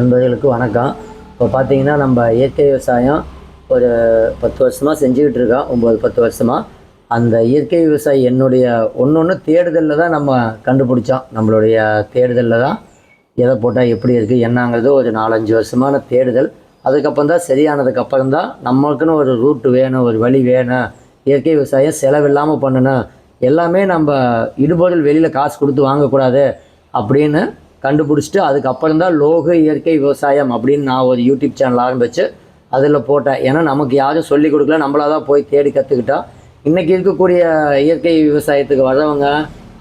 நண்பர்களுக்கு வணக்கம். இப்போ பார்த்தீங்கன்னா நம்ம இயற்கை விவசாயம் ஒரு பத்து வருஷமாக செஞ்சுக்கிட்டு இருக்கோம். ஒம்பது பத்து வருஷமாக அந்த இயற்கை விவசாயி என்னுடைய ஒன்று ஒன்று தேடுதலில் தான் நம்ம கண்டுபிடிச்சோம். நம்மளுடைய தேடுதலில் தான் எதை போட்டால் எப்படி இருக்குது என்னங்கிறது ஒரு நாலஞ்சு வருஷமான தேடுதல். அதுக்கப்புறம் தான் சரியானதுக்கு அப்புறம் தான் நம்மளுக்குன்னு ஒரு ரூட்டு வேணும் ஒரு வழி வேணும். இயற்கை விவசாயம் செலவில்லாமல் பண்ணணும். எல்லாமே நம்ம இடுபொருள் வெளியில் காசு கொடுத்து வாங்கக்கூடாது அப்படின்னு கண்டுபிடிச்சிட்டு அதுக்கப்புறம் தான் லோக இயற்கை விவசாயம் அப்படின்னு நான் ஒரு யூடியூப் சேனல் ஆரம்பித்து அதில் போட்டேன். ஏன்னா நமக்கு யாரும் சொல்லி கொடுக்கல. நம்மளாக தான் போய் தேடி கற்றுக்கிட்டோம் இன்றைக்கி இருக்கக்கூடிய இயற்கை விவசாயத்துக்கு வர்றவங்க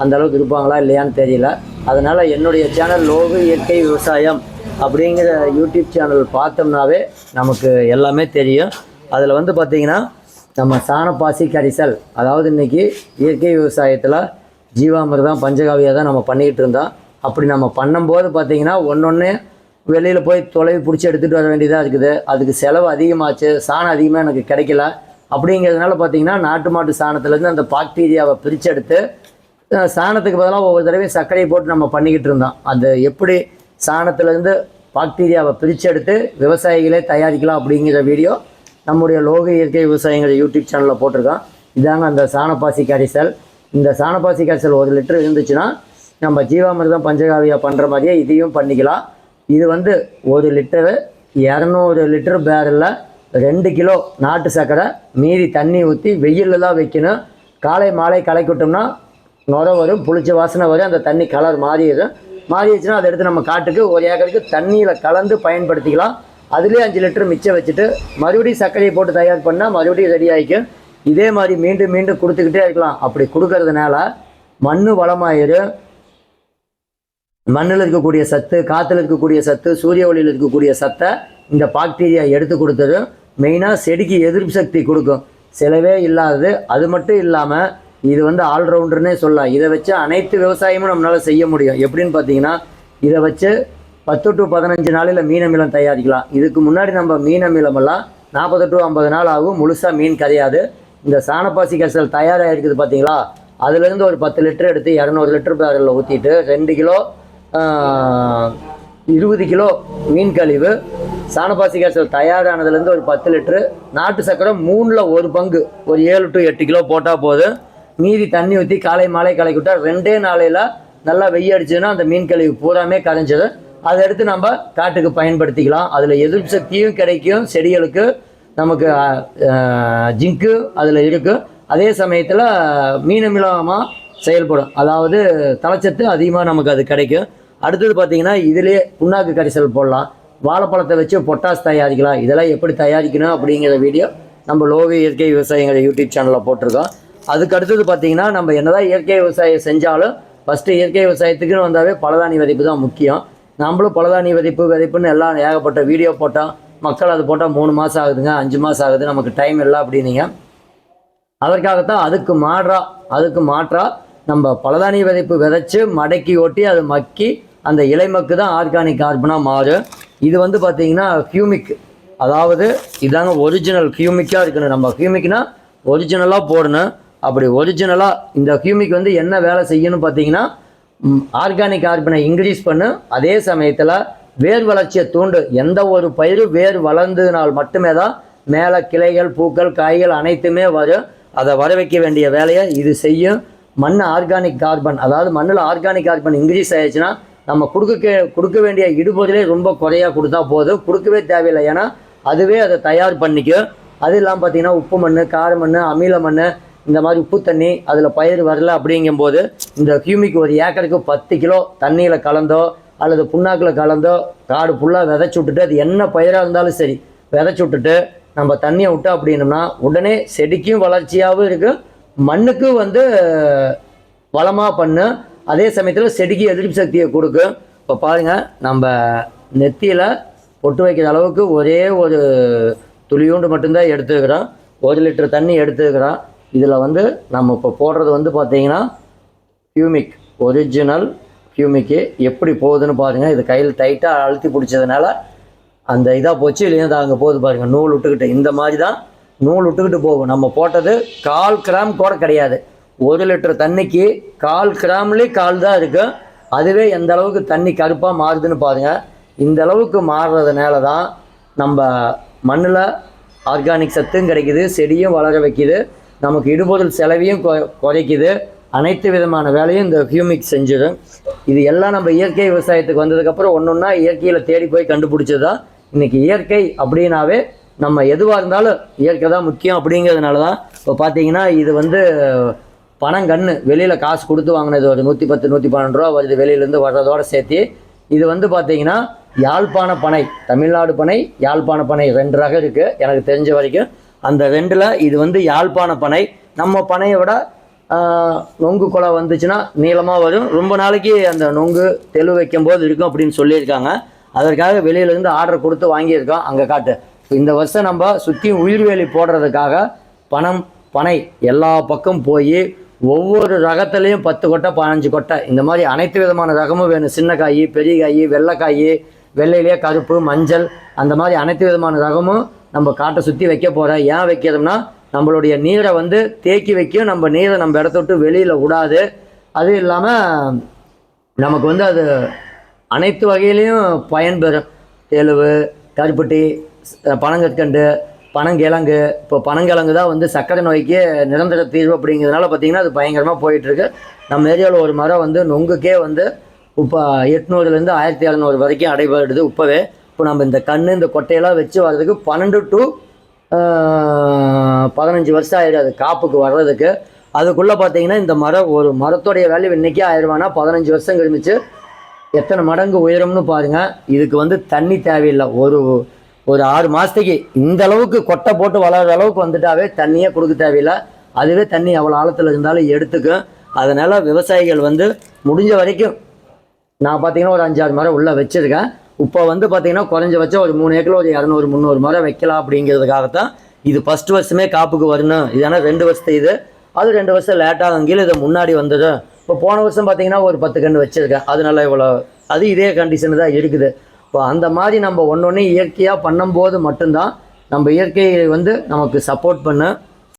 அந்த அளவுக்கு இருப்பாங்களா இல்லையான்னு தெரியல. அதனால் என்னுடைய சேனல் லோக இயற்கை விவசாயம் அப்படிங்கிற யூடியூப் சேனல் பார்த்தோம்னாவே நமக்கு எல்லாமே தெரியும். அதில் வந்து பார்த்திங்கன்னா நம்ம சாணப்பாசி கரிசல் அதாவது இன்றைக்கி இயற்கை விவசாயத்தில் ஜீவாமிர்தம் பஞ்சகாவியாக தான் நம்ம பண்ணிக்கிட்டு இருந்தோம். அப்படி நம்ம பண்ணும்போது பார்த்திங்கன்னா ஒன்றொன்று வெளியில் போய் தொலைவு பிடிச்சி எடுத்துகிட்டு வர வேண்டியதாக இருக்குது. அதுக்கு செலவு அதிகமாச்சு சாணம் அதிகமாக எனக்கு கிடைக்கல. அப்படிங்கிறதுனால பார்த்திங்கன்னா நாட்டு மாட்டு சாணத்துலேருந்து அந்த பாக்டீரியாவை பிரித்து எடுத்து சாணத்துக்கு பதிலாக ஒவ்வொரு தடவையும் சர்க்கரையை போட்டு நம்ம பண்ணிக்கிட்டு இருந்தோம். அந்த எப்படி சாணத்துலேருந்து பாக்டீரியாவை பிரிச்செடுத்து விவசாயிகளே தயாரிக்கலாம் அப்படிங்கிற வீடியோ நம்முடைய லோக இயற்கை விவசாயிங்கிற யூடியூப் சேனலில் போட்டிருக்கோம். இதாங்க அந்த சாணப்பாசி கரிசல். இந்த சாணப்பாசி கரிசல் ஒரு லிட்டர் இருந்துச்சுன்னா நம்ம ஜீவாமிர்தம் பஞ்சகாவியா பண்ணுற மாதிரியே இதையும் பண்ணிக்கலாம். இது வந்து ஒரு லிட்டரு இரநூறு லிட்டர் பேரலில் ரெண்டு கிலோ நாட்டு சர்க்கரை மீதி தண்ணி ஊற்றி வெயிலில் தான் வைக்கணும். காலை மாலை கலைக்கிட்டோம்னா நுர வரும் புளிச்ச வாசனை வரும் அந்த தண்ணி கலர் மாறிடும் மாறிடுச்சுன்னா அதை எடுத்து நம்ம காட்டுக்கு ஒரு ஏக்கருக்கு தண்ணியில் கலந்து பயன்படுத்திக்கலாம். அதுலேயே அஞ்சு லிட்டர் மிச்சம் வச்சுட்டு மறுபடியும் சர்க்கரையை போட்டு தயார் பண்ணால் மறுபடியும் ரெடி ஆகிக்கும் இதே மாதிரி மீண்டும் மீண்டும் கொடுத்துக்கிட்டே இருக்கலாம். அப்படி கொடுக்கறதுனால மண் வளமாயிரும். மண்ணில் இருக்கக்கூடிய சத்து காற்றுல இருக்கக்கூடிய சத்து சூரிய ஒளியில் இருக்கக்கூடிய சத்தை இந்த பாக்டீரியா எடுத்து கொடுத்தது. மெயினாக செடிக்கு எதிர்ப்பு சக்தி கொடுக்கும். செலவே இல்லாதது. அது மட்டும் இல்லாமல் இது வந்து ஆல்ரவுண்டர்னே சொல்லலாம். இதை வச்சு அனைத்து விவசாயமும் நம்மளால் செய்ய முடியும். எப்படின்னு பார்த்தீங்கன்னா இதை வச்சு பத்து டு பதினஞ்சு நாளில் மீன் அமிலம் தயாரிக்கலாம். இதுக்கு முன்னாடி நம்ம மீன் அமிலமெல்லாம் நாற்பது டு ஐம்பது நாள் ஆகும். முழுசாக மீன் கரையாது. இந்த சாணப்பாசி கசல் தயாராக இருக்குது பார்த்தீங்களா அதுலேருந்து ஒரு பத்து லிட்டர் எடுத்து இரநூறு லிட்டர் பேரில் ஊற்றிட்டு ரெண்டு கிலோ இருபது கிலோ மீன் கழிவு. சாணப்பாசி காய்ச்சல் தயாரானதுலேருந்து ஒரு பத்து லிட்டரு நாட்டு சக்கரை மூணில் ஒரு பங்கு. ஒரு ஏழு டு எட்டு கிலோ போட்டால் போதும். மீதி தண்ணி ஊற்றி காலை மாலை கலக்கி ரெண்டே நாளையில் நல்லா வெய்ய அடிச்சதுன்னா அந்த மீன் கழிவு பூராமே கரைஞ்சது அதை எடுத்து நம்ம காட்டுக்கு பயன்படுத்திக்கலாம். அதில் எதிர்ப்பு சக்தியும் கிடைக்கும். செடிகளுக்கு நமக்கு ஜிங்க்கு அதில் இருக்குது அதே சமயத்தில் மீனமிலமாக செயல்படும். அதாவது தலைச்சத்து அதிகமாக நமக்கு அது கிடைக்கும். அடுத்தது பார்த்தீங்கன்னா இதிலே புண்ணாக்கு கரிசல் போடலாம். வாழைப்பழத்தை வச்சு பொட்டாஸ் தயாரிக்கலாம். இதெல்லாம் எப்படி தயாரிக்கணும் அப்படிங்கிற வீடியோ நம்ம லோக இயற்கை விவசாயிங்கிற யூடியூப் சேனலில் போட்டிருக்கோம். அதுக்கு அடுத்தது பார்த்தீங்கன்னா நம்ம என்னதான் இயற்கை விவசாயம் செஞ்சாலும் ஃபஸ்ட்டு இயற்கை விவசாயத்துக்குன்னு வந்தாவே பலதானி விதைப்பு தான் முக்கியம். நம்மளும் பலதானி விதைப்பு விதைப்புன்னு எல்லாம் ஏகப்பட்ட வீடியோ போட்டோம். மக்கள் அது போட்டால் மூணு மாதம் ஆகுதுங்க அஞ்சு மாதம் ஆகுது நமக்கு டைம் இல்லை அப்படின்னீங்க. அதற்காகத்தான் அதுக்கு மாற்றா அதுக்கு மாற்றா நம்ம பலதானிய விதைப்பு விதைச்சி மடக்கி ஓட்டி அது மக்கி அந்த இலைமக்கு தான் ஆர்கானிக் கார்பனாக மாறும் இது வந்து பார்த்தீங்கன்னா ஹியூமிக் அதாவது இதாங்க ஒரிஜினல் ஹியூமிக்காக இருக்கணும். நம்ம கியூமிக்னா ஒரிஜினலாக போடணும். அப்படி ஒரிஜினலாக இந்த ஹியூமிக் வந்து என்ன வேலை செய்யணும்னு பார்த்தீங்கன்னா ஆர்கானிக் கார்பனை இன்க்ரீஸ் பண்ணு. அதே சமயத்தில் வேர் வளர்ச்சியை தூண்டு. எந்த ஒரு பயிர் வேர் வளர்ந்ததுனால் மட்டுமே தான் மேலே கிளைகள் பூக்கள் காய்கள் அனைத்துமே வரும் அதை வர வைக்க வேண்டிய வேலையை இது செய்யும். மண் ஆர்கானிக் கார்பன் அதாவது மண்ணில் ஆர்கானிக் கார்பன் இன்க்ரீஸ் ஆயிடுச்சுன்னா நம்ம கொடுக்க கொடுக்க வேண்டிய இடுபொருளே ரொம்ப குறையாக கொடுத்தா போதும். கொடுக்கவே தேவையில்லை. ஏன்னா அதுவே அதை தயார் பண்ணிக்கும் அது இல்லாமல் பார்த்தீங்கன்னா உப்பு மண் கார மண் அமில மண் இந்த மாதிரி உப்பு தண்ணி அதில் பயிர் வரல அப்படிங்கும்போது இந்த கியூமிக் ஒரு ஏக்கருக்கு பத்து கிலோ தண்ணியில் கலந்தோ அல்லது புண்ணாக்கில் கலந்தோ காடு ஃபுல்லாக விதைச்சி விட்டுட்டு அது என்ன பயிராக இருந்தாலும் சரி விதைச்சி விட்டுட்டு நம்ம தண்ணியை விட்டோம் அப்படின்னோம்னா உடனே செடிக்கும் வளர்ச்சியாகவும் இருக்கும் மண்ணுக்கும் வந்து வளமாக பண்ணு. அதே சமயத்தில் செடிக்கு எதிர்ப்பு சக்தியை கொடுக்கும் இப்போ பாருங்கள் நம்ம நெத்தியில் பொட்டு வைக்கிற அளவுக்கு ஒரே ஒரு துளியூண்டு மட்டும்தான் எடுத்துக்கிறோம் ஒரு லிட்டர் தண்ணி எடுத்துக்கிறோம் இதில் வந்து நம்ம இப்போ போடுறது வந்து பார்த்தீங்கன்னா கியூமிக் ஒரிஜினல் ஃபியூமிக்கு எப்படி போகுதுன்னு பாருங்கள் இது கையில் டைட்டாக அழுத்தி பிடிச்சதுனால அந்த இதாக போச்சு இல்லையா அங்கே போகுது பாருங்கள் நூல் விட்டுக்கிட்டு இந்த மாதிரி தான் நூல் விட்டுக்கிட்டு போகும். நம்ம போட்டது கால் கிராம் கூட கிடையாது. ஒரு லிட்டர் தண்ணிக்கு கால் கிராம்லேயே கால் தான் இருக்கும் அதுவே எந்த அளவுக்கு தண்ணி கருப்பாக மாறுதுன்னு பாருங்கள் இந்த அளவுக்கு மாறுறதுனால தான் நம்ம மண்ணில் ஆர்கானிக் சத்தும் கிடைக்குது செடியும் வளர வைக்கிது. நமக்கு இடுபொருள் செலவையும் கொ குறைக்குது. அனைத்து விதமான வேலையும் இந்த ஹியூமிக் செஞ்சிடும் இது எல்லாம் நம்ம இயற்கை விவசாயத்துக்கு வந்ததுக்கப்புறம் ஒன்று ஒன்றா இயற்கையில் தேடி போய் கண்டுபிடிச்சது தான். இன்றைக்கி இயற்கை அப்படின்னாவே நம்ம எதுவாக இருந்தாலும் இயற்கை தான் முக்கியம் அப்படிங்கிறதுனால தான். இப்போ பார்த்தீங்கன்னா இது வந்து பணங்கன்று வெளியில் காசு கொடுத்து வாங்கினது ஒரு நூற்றி பத்து நூற்றி பன்னெண்டு ரூபா வருது வெளியிலேருந்து வர்றதோட சேர்த்து. இது வந்து பார்த்தீங்கன்னா யாழ்ப்பாண பனை தமிழ்நாடு பனை யாழ்ப்பாண பனை ரெண்டு ரகம் இருக்குது எனக்கு தெரிஞ்ச வரைக்கும் அந்த ரெண்டில் இது வந்து யாழ்ப்பாண பனை. நம்ம பனையை விட நொங்கு குலை வந்துச்சுன்னா நீளமாக வரும். ரொம்ப நாளைக்கு அந்த நொங்கு தெளு வைக்கும்போது இருக்கும் அப்படின்னு சொல்லியிருக்காங்க. அதற்காக வெளியிலேருந்து ஆர்டர் கொடுத்து வாங்கியிருக்கோம். அங்கே காட்டு. இந்த வருஷம் நம்ம சுற்றி உயிர்வேலி போடுறதுக்காக பணம் பனை எல்லா பக்கம் போய் ஒவ்வொரு ரகத்துலேயும் பத்து கொட்டை பதினஞ்சு கொட்டை. இந்த மாதிரி அனைத்து விதமான ரகமும் வேணும். சின்ன காய் பெரிய காய் வெள்ளைக்காய் வெள்ளையிலேயே கருப்பு மஞ்சள் அந்த மாதிரி அனைத்து விதமான ரகமும் நம்ம காட்டை சுற்றி வைக்க போகிறோம் ஏன் வைக்கிறோம்னா நம்மளுடைய நீரை வந்து தேக்கி வைக்கும். நம்ம நீரை நம்ம இடத்த விட்டு வெளியில் விடாது. அது இல்லாமல் நமக்கு வந்து அது அனைத்து வகையிலையும் பயன்பெறும். தெலுவு கருப்பட்டி பனங்கற்கண்டு பனங்கிழங்கு இப்போ பனங்கிழங்கு தான் வந்து சர்க்கரை நோய்க்கு நிரந்தர தீர்வு அப்படிங்கிறதுனால பார்த்தீங்கன்னா அது பயங்கரமாக போயிட்டுருக்கு. நம்ம ஏரியாவில் ஒரு மரம் வந்து நொங்குக்கே வந்து இப்போ எட்நூறுலேருந்து ஆயிரத்தி இரநூறு வரைக்கும் அடைபடுது இப்போவே இப்போ நம்ம இந்த கன்று இந்த கொட்டையெல்லாம் வச்சு வர்றதுக்கு பன்னெண்டு டு பதினஞ்சு வருஷம் ஆயிடும் அது காப்புக்கு வர்றதுக்கு. அதுக்குள்ளே பார்த்தீங்கன்னா இந்த மரம் ஒரு மரத்தோடைய வேல்யூ இன்றைக்கே ஆயிரவானா பதினஞ்சு வருஷம் கழிமிச்சு எத்தனை மடங்கு உயரம்னு பாருங்கள் இதுக்கு வந்து தண்ணி தேவையில்லை. ஒரு ஒரு ஆறு மாதத்துக்கு இந்த அளவுக்கு கொட்டை போட்டு வளர்கிற அளவுக்கு வந்துட்டாவே தண்ணியே கொடுக்க தேவையில்லை. அதுவே தண்ணி எவ்வளோ ஆழத்தில் இருந்தாலும் எடுத்துக்கும். அதனால் விவசாயிகள் வந்து முடிஞ்ச வரைக்கும் நான் பார்த்தீங்கன்னா ஒரு அஞ்சாறு மரம் உள்ளே வச்சுருக்கேன். இப்போ வந்து பார்த்தீங்கன்னா குறைஞ்சபட்சம் ஒரு மூணு ஏக்கர் ஒரு இரநூறு முந்நூறு மரம் வைக்கலாம் அப்படிங்கிறதுக்காகத்தான் இது ஃபஸ்ட் வருஷமே காப்புக்கு வரணும். இதனால் ரெண்டு வருஷத்து இது. அது ரெண்டு வருஷம் லேட்டாக கீழே இது முன்னாடி வந்தது இப்போ போன வருஷம் பார்த்தீங்கன்னா ஒரு பத்து கன்று வச்சுருக்கேன். அதனால இவ்வளோ அது இதே கண்டிஷன் தான் இருக்குது. இப்போ அந்த மாதிரி நம்ம ஒன்று ஒன்று இயற்கையாக பண்ணும்போது மட்டும்தான் நம்ம இயற்கையை வந்து நமக்கு சப்போர்ட் பண்ண